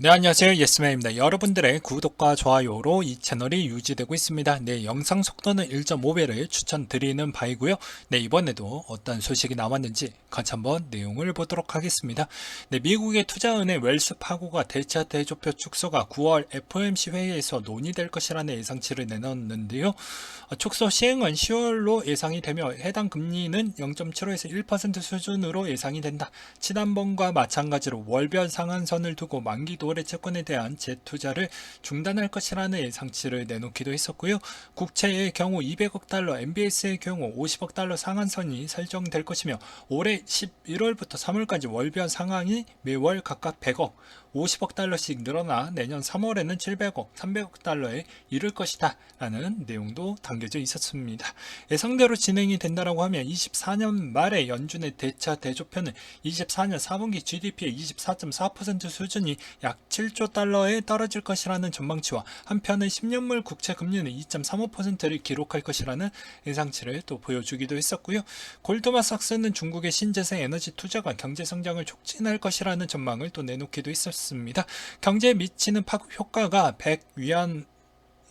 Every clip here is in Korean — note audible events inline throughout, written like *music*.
네, 안녕하세요. 예스맨입니다. 여러분들의 구독과 좋아요로 이 채널이 유지되고 있습니다. 네, 영상 속도는 1.5배를 추천드리는 바이고요. 네, 이번에도 어떤 소식이 나왔는지 같이 한번 내용을 보도록 하겠습니다. 네, 미국의 투자은행 웰스 파고가 대차 대조표 축소가 9월 FOMC 회의에서 논의될 것이라는 예상치를 내놨는데요. 어, 축소 시행은 10월로 예상이 되며 해당 금리는 0.75에서 1% 수준으로 예상이 된다. 지난번과 마찬가지로 월별 상한선을 두고 만기 도래 채권에 대한 재투자를 중단할 것이라는 예상치를 내놓기도 했었고요. 국채의 경우 200억 달러, MBS의 경우 50억 달러 상한선이 설정될 것이며 올해 11월부터 3월까지 월별 상한이 매월 각각 100억, 50억 달러씩 늘어나 내년 3월에는 700억, 300억 달러에 이를 것이다 라는 내용도 담겨져 있었습니다. 예상대로 진행이 된다라고 하면 24년 말에 연준의 대차 대조표는 24년 4분기 GDP의 24.4% 수준이 약 7조 달러에 떨어질 것이라는 전망치와 한편은 10년물 국채 금리는 2.35%를 기록할 것이라는 예상치를 또 보여주기도 했었고요. 골드만삭스는 중국의 신재생 에너지 투자가 경제 성장을 촉진할 것이라는 전망을 또 내놓기도 했었습니다. 경제에 미치는 파급 효과가 100위안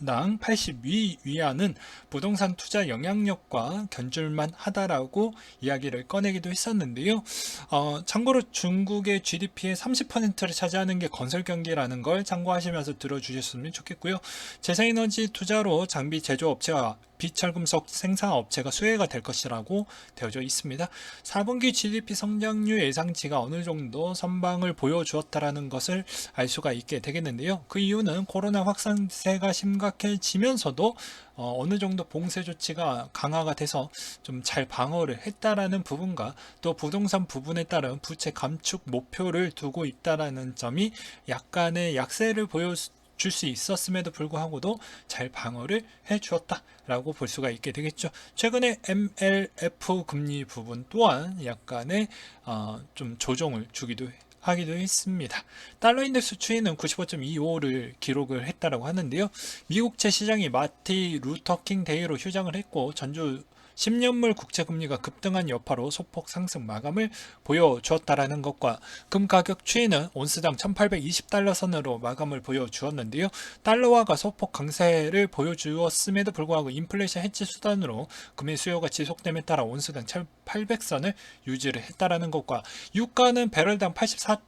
당 82위안은 부동산 투자 영향력과 견줄만 하다라고 이야기를 꺼내기도 했었는데요. 어, 참고로 중국의 GDP의 30%를 차지하는 게 건설 경기라는 걸 참고하시면서 들어주셨으면 좋겠고요. 재생에너지 투자로 장비 제조업체와 비철금속 생산업체가 수혜가 될 것이라고 되어져 있습니다. 4분기 GDP 성장률 예상치가 어느 정도 선방을 보여주었다라는 것을 알 수가 있게 되겠는데요. 그 이유는 코로나 확산세가 심각 해지면서도 어, 느 정도 봉쇄 조치가 강화가 돼서 좀 잘 방어를 했다라는 부분과 또 부동산 부분에 따른 부채 감축 목표를 두고 있다라는 점이 약간의 약세를 보여 줄 수 있었음에도 불구하고도 잘 방어를 해 주었다라고 볼 수가 있게 되겠죠. 최근에 MLF 금리 부분 또한 약간의 어, 좀 조정을 주기도 해 하기도 했습니다. 달러 인덱스 추이는 95.25를 기록을 했다라고 하는데요. 미국채 시장이 마티 루터킹 데이로 휴장을 했고 전주 10년물 국채 금리가 급등한 여파로 소폭 상승 마감을 보여주었다라는 것과 금 가격 추이는 온스당 1820달러 선으로 마감을 보여주었는데요. 달러화가 소폭 강세를 보여주었음에도 불구하고 인플레이션 해치 수단으로 금의 수요가 지속됨에 따라 온스당 800선을 유지를 했다라는 것과 유가는 배럴당 84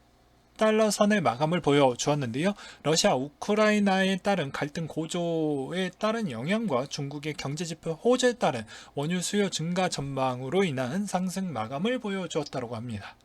달러 선의 마감을 보여주었는데요. 러시아 우크라이나에 따른 갈등 고조에 따른 영향과 중국의 경제지표 호재에 따른 원유 수요 증가 전망으로 인한 상승 마감을 보여주었다고 합니다.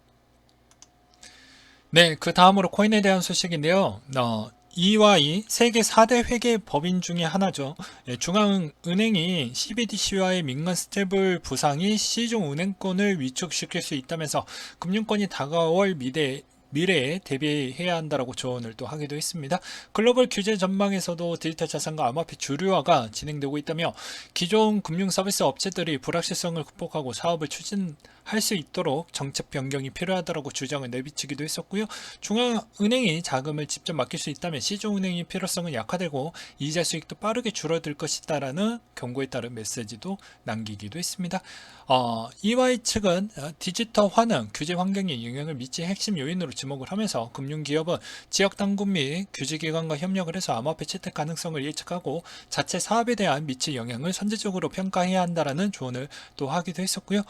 네, 그 다음으로 코인에 대한 소식인데요. 어, EY 세계 4대 회계 법인 중의 하나죠. 예, 중앙은행이 CBDC와의 민간 스테이블 부상이 시중 은행권을 위축시킬 수 있다면서 금융권이 다가올 미래 미래에 대비해야 한다라고 조언을 또 하기도 했습니다. 글로벌 규제 전망에서도 디지털 자산과 암호화폐 주류화가 진행되고 있다며 기존 금융 서비스 업체들이 불확실성을 극복하고 사업을 추진할 수 있도록 정책 변경이 필요하다고 주장을 내비치기도 했었고요. 중앙은행이 자금을 직접 맡길 수 있다면 시중은행의 필요성은 약화되고 이자 수익도 빠르게 줄어들 것이다라는 경고에 따른 메시지도 남기기도 했습니다. 어, EY 측은 디지털화는 규제 환경에 영향을 미칠 핵심 요인으로 지목을 하면서 금융기업은 지역 당국 및 규제기관과 협력을 해서 암호화폐 채택 가능성을 예측하고 자체 사업에 대한 미칠 영향을 선제적으로 평가해야 한다라는 조언을 또 하기도 했었고요.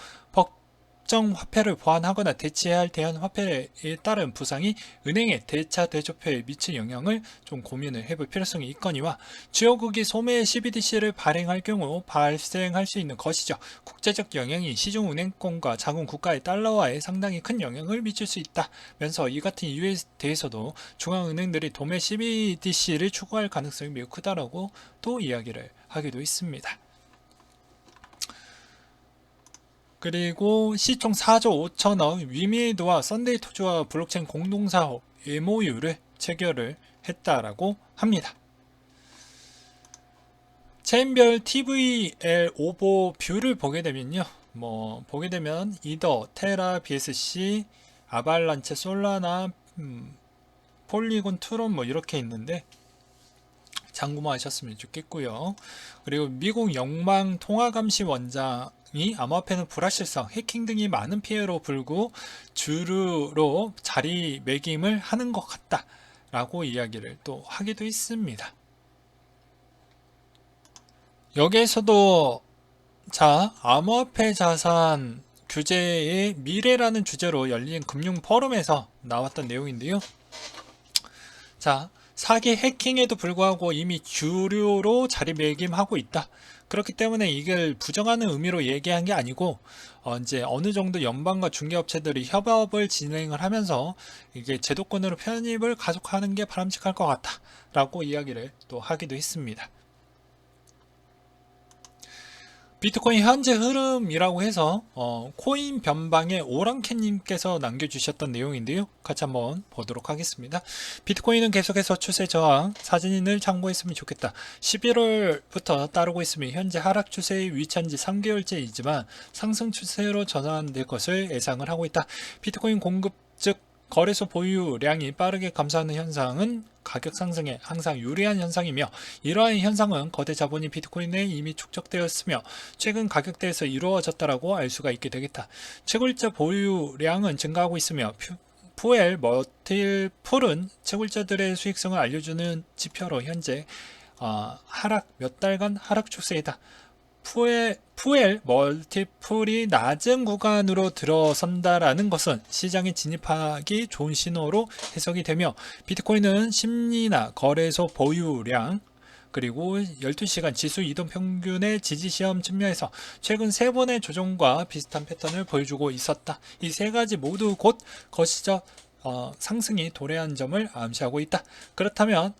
특정 화폐를 보완하거나 대체해야 할 대한 화폐에 따른 부상이 은행의 대차 대조표에 미칠 영향을 좀 고민을 해볼 필요성이 있거니와 주요국이 소매 CBDC를 발행할 경우 발생할 수 있는 것이죠. 국제적 영향이 시중 은행권과 자금 국가의 달러화에 상당히 큰 영향을 미칠 수 있다면서 이 같은 이유에 대해서도 중앙은행들이 도매 CBDC를 추구할 가능성이 매우 크다라고 또 이야기를 하기도 했습니다. 그리고 시총 4조 5천억 위미에드와 썬데이 토즈와 블록체인 공동사업 MOU를 체결을 했다라고 합니다. 체인별 TVL 오버뷰를 보게 되면요. 뭐 보게 되면 이더, 테라, BSC, 아발란체, 솔라나, 음, 폴리곤, 트론 뭐 이렇게 있는데 참고하셨으면 좋겠고요. 그리고 미국 영망 통화감시 원장 이 암호화폐는 불확실성, 해킹 등이 많은 피해로 불고 주류로 자리매김을 하는 것 같다. 라고 이야기를 또 하기도 했습니다. 여기에서도 자, 암호화폐 자산 규제의 미래라는 주제로 열린 금융 포럼에서 나왔던 내용인데요. 자, 사기 해킹에도 불구하고 이미 주류로 자리매김하고 있다. 그렇기 때문에 이걸 부정하는 의미로 얘기한 게 아니고 어, 이제 어느 정도 연방과 중개업체들이 협업을 진행을 하면서 이게 제도권으로 편입을 가속하는 게 바람직할 것 같다라고 이야기를 또 하기도 했습니다. 비트코인 현재 흐름이라고 해서 어, 코인 변방의 오랑캐님께서 남겨주셨던 내용인데요. 같이 한번 보도록 하겠습니다. 비트코인은 계속해서 추세 저항 사진을 참고했으면 좋겠다. 11월부터 따르고 있으며 현재 하락 추세에 위치한 지 3개월째이지만 상승 추세로 전환될 것을 예상을 하고 있다. 비트코인 공급 즉 거래소 보유량이 빠르게 감소하는 현상은 가격 상승에 항상 유리한 현상이며 이러한 현상은 거대 자본이 비트코인에 이미 축적되었으며 최근 가격대에서 이루어졌다라고 알 수가 있게 되겠다. 채굴자 보유량은 증가하고 있으며 푸엘 머틸 풀은 채굴자들의 수익성을 알려주는 지표로 현재 어, 하락 몇 달간 하락 추세이다. 푸엘, 푸엘 멀티플이 낮은 구간으로 들어선다라는 것은 시장에 진입하기 좋은 신호로 해석이 되며 비트코인은 심리나 거래소 보유량 그리고 12시간 지수 이동 평균의 지지 시험 측면에서 최근 세 번의 조정과 비슷한 패턴을 보여주고 있었다. 이 세 가지 모두 곧 거시적 어, 상승이 도래한 점을 암시하고 있다. 그렇다면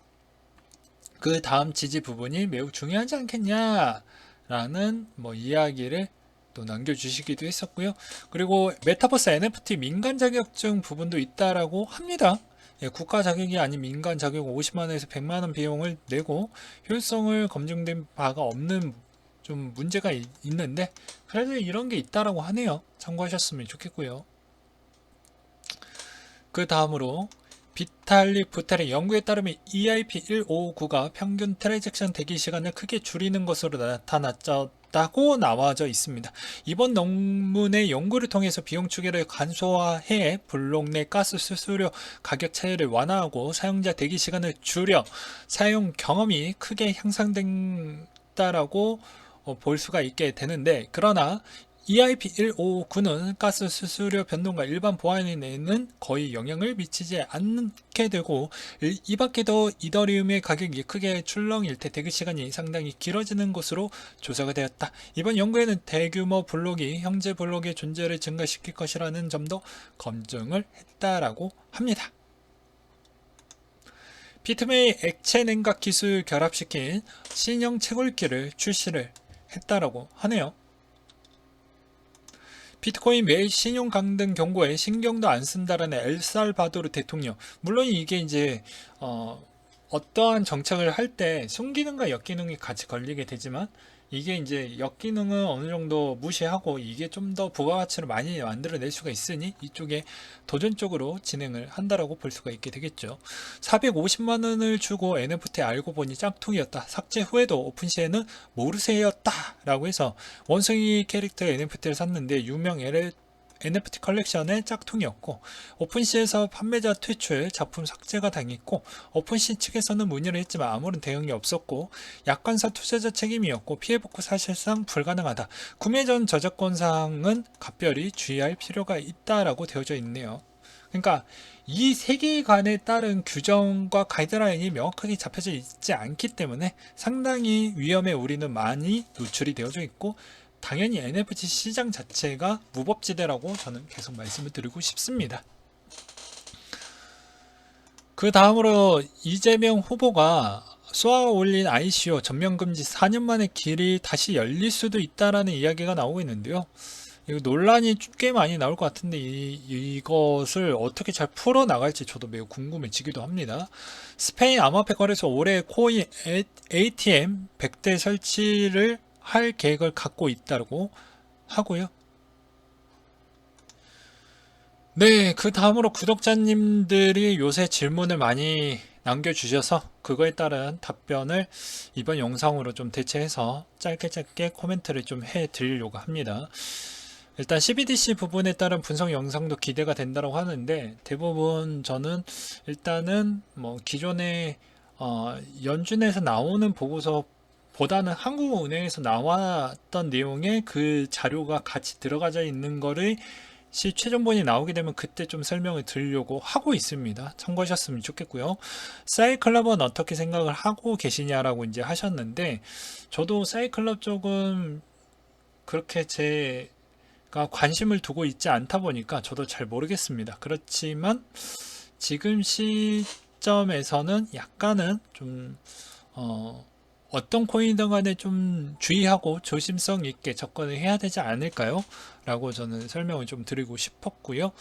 그 다음 지지 부분이 매우 중요하지 않겠냐? 라는 뭐 이야기를 또 남겨주시기도 했었고요. 그리고 메타버스 NFT 민간 자격증 부분도 있다라고 합니다. 예, 국가 자격이 아닌 민간 자격 50만원에서 100만원 비용을 내고 효율성을 검증된 바가 없는 좀 문제가 이, 있는데 그래도 이런 게 있다라고 하네요. 참고하셨으면 좋겠고요. 그 다음으로 비탈릭 부탈의 연구에 따르면 EIP1559가 평균 트랜잭션 대기 시간을 크게 줄이는 것으로 나타났다고 나와져 있습니다. 이번 논문의 연구를 통해서 비용 추계를 간소화해 블록 내 가스 수수료 가격 차이를 완화하고 사용자 대기 시간을 줄여 사용 경험이 크게 향상된다라고 어, 볼 수가 있게 되는데 그러나 EIP1559는 가스 수수료 변동과 일반 보안에는 거의 영향을 미치지 않게 되고 이 밖에도 이더리움의 가격이 크게 출렁일 때 대기 시간이 상당히 길어지는 것으로 조사가 되었다. 이번 연구에는 대규모 블록이 형제 블록의 존재를 증가시킬 것이라는 점도 검증을 했다라고 합니다. 피트메이 액체 냉각 기술 결합시킨 신형 채굴기를 출시를 했다라고 하네요. 비트코인 매일 신용 강등 경고에 신경도 안 쓴다라는 엘살바도르 대통령. 물론 이게 이제 어, 어떠한 정책을 할 때 순기능과 역기능이 같이 걸리게 되지만 이게 이제 역기능은 어느 정도 무시하고 이게 좀 더 부가가치를 많이 만들어낼 수가 있으니 이쪽에 도전적으로 진행을 한다라고 볼 수가 있게 되겠죠. 450만 원을 주고 NFT 알고 보니 짝퉁이었다. 삭제 후에도 오픈시에는 모르세였다라고 해서 원숭이 캐릭터 NFT를 샀는데 유명 LL NFT 컬렉션의 짝퉁이었고 오픈시에서 판매자 퇴출, 작품 삭제가 당했고 오픈시 측에서는 문의를 했지만 아무런 대응이 없었고 약관사 투자자 책임이었고 피해복구 사실상 불가능하다. 구매 전 저작권상은 각별히 주의할 필요가 있다라고 되어져 있네요. 그러니까 이 세계관에 따른 규정과 가이드라인이 명확하게 잡혀져 있지 않기 때문에 상당히 위험에 우리는 많이 노출이 되어져 있고 당연히 NFT 시장 자체가 무법지대라고 저는 계속 말씀을 드리고 싶습니다. 그 다음으로 이재명 후보가 쏘아 올린 ICO 전면금지 4년 만에 길이 다시 열릴 수도 있다라는 이야기가 나오고 있는데요. 이거 논란이 꽤 많이 나올 것 같은데 이, 이것을 어떻게 잘 풀어 나갈지 저도 매우 궁금해지기도 합니다. 스페인 암호화폐 거래소 올해 코인 ATM 100대 설치를 할 계획을 갖고 있다고 하고요. 네, 그 다음으로 구독자님들이 요새 질문을 많이 남겨주셔서 그거에 따른 답변을 이번 영상으로 좀 대체해서 짧게 짧게 코멘트를 좀 해드리려고 합니다. 일단 CBDC 부분에 따른 분석 영상도 기대가 된다고 하는데 대부분 저는 일단은 뭐 기존에 어, 연준에서 나오는 보고서 보다는 한국은행에서 나왔던 내용의 그 자료가 같이 들어가져 있는 거를 시 최종본이 나오게 되면 그때 좀 설명을 드리려고 하고 있습니다. 참고하셨으면 좋겠고요. 사이클럽은 어떻게 생각을 하고 계시냐라고 이제 하셨는데 저도 사이클럽 쪽은 그렇게 제가 관심을 두고 있지 않다 보니까 저도 잘 모르겠습니다. 그렇지만 지금 시점에서는 약간은 좀 어, 어떤 코인이든 간에 좀 주의하고 조심성 있게 접근을 해야 되지 않을까요? 라고 저는 설명을 좀 드리고 싶었고요.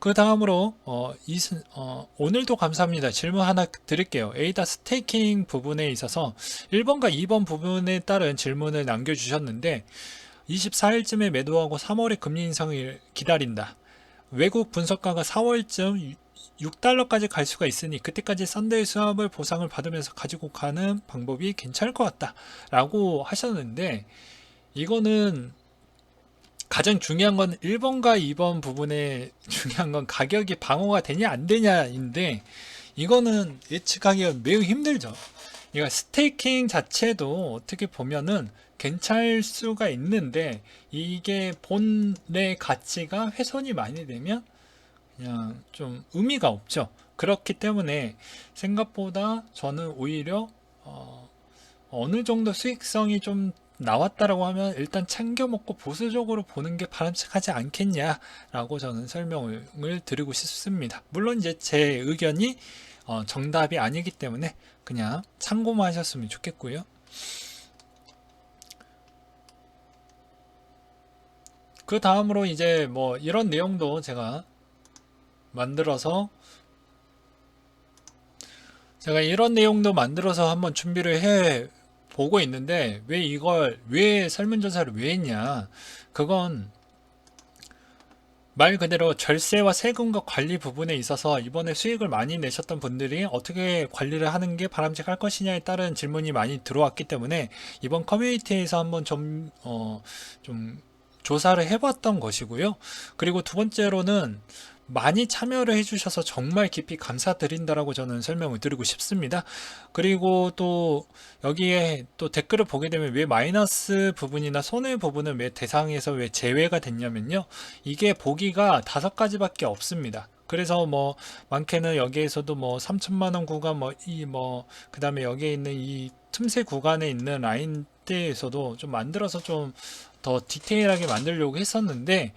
그 다음으로 어, 이승, 어, 오늘도 감사합니다. 질문 하나 드릴게요. 에이다 스테이킹 부분에 있어서 1번과 2번 부분에 따른 질문을 남겨주셨는데 24일쯤에 매도하고 3월에 금리 인상을 기다린다. 외국 분석가가 4월쯤 6달러까지 갈 수가 있으니 그때까지 썬데이 수압을 보상을 받으면서 가지고 가는 방법이 괜찮을 것 같다 라고 하셨는데 이거는 가장 중요한 건 1번과 2번 부분에 *laughs* 중요한 건 가격이 방어가 되냐 안 되냐인데 이거는 예측하기가 매우 힘들죠. 이거 스테이킹 자체도 어떻게 보면은 괜찮을 수가 있는데 이게 본의 가치가 훼손이 많이 되면 그냥 좀 의미가 없죠. 그렇기 때문에 생각보다 저는 오히려 어, 어느 정도 수익성이 좀 나왔다라고 하면 일단 챙겨 먹고 보수적으로 보는 게 바람직하지 않겠냐라고 저는 설명을 드리고 싶습니다. 물론 이제 제 의견이 어, 정답이 아니기 때문에 그냥 참고만 하셨으면 좋겠고요. 그 다음으로 이제 뭐 이런 내용도 제가 만들어서 제가 이런 내용도 만들어서 한번 준비를 해 보고 있는데 왜 이걸 왜 설문조사를 왜 했냐 그건 말 그대로 절세와 세금과 관리 부분에 있어서 이번에 수익을 많이 내셨던 분들이 어떻게 관리를 하는 게 바람직할 것이냐에 따른 질문이 많이 들어왔기 때문에 이번 커뮤니티에서 한번 좀, 어, 좀 조사를 해봤던 것이고요. 그리고 두 번째로는 많이 참여를 해주셔서 정말 깊이 감사드린다라고 저는 설명을 드리고 싶습니다. 그리고 또 여기에 또 댓글을 보게 되면 왜 마이너스 부분이나 손해 부분은 왜 대상에서 왜 제외가 됐냐면요. 이게 보기가 다섯 가지밖에 없습니다. 그래서 뭐 많게는 여기에서도 뭐 3천만 원 구간 뭐 이 뭐 그다음에 여기에 있는 이 틈새 구간에 있는 라인대에서도 좀 만들어서 좀 더 디테일하게 만들려고 했었는데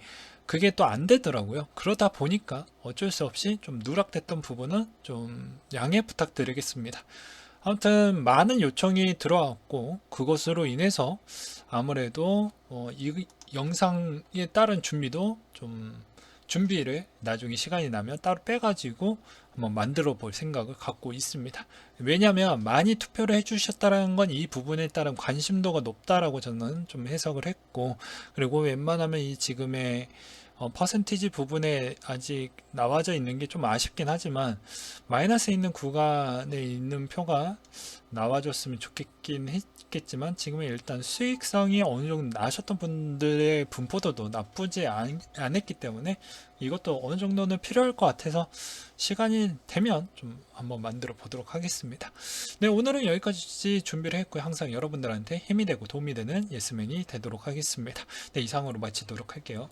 그게 또 안 되더라고요. 그러다 보니까 어쩔 수 없이 좀 누락됐던 부분은 좀 양해 부탁드리겠습니다. 아무튼 많은 요청이 들어왔고 그것으로 인해서 아무래도 어, 이 영상에 따른 준비도 좀 준비를 나중에 시간이 나면 따로 빼가지고 한번 만들어 볼 생각을 갖고 있습니다. 왜냐하면 많이 투표를 해주셨다는 건 이 부분에 따른 관심도가 높다라고 저는 좀 해석을 했고 그리고 웬만하면 이 지금의 어, 퍼센티지 부분에 아직 나와져 있는 게 좀 아쉽긴 하지만 마이너스 있는 구간에 있는 표가 나와줬으면 좋겠긴 했겠지만 지금은 일단 수익성이 어느 정도 나셨던 분들의 분포도도 나쁘지 않, 않았기 때문에 이것도 어느 정도는 필요할 것 같아서 시간이 되면 좀 한번 만들어 보도록 하겠습니다. 네, 오늘은 여기까지 준비를 했고요. 항상 여러분들한테 힘이 되고 도움이 되는 예스맨이 되도록 하겠습니다. 네, 이상으로 마치도록 할게요.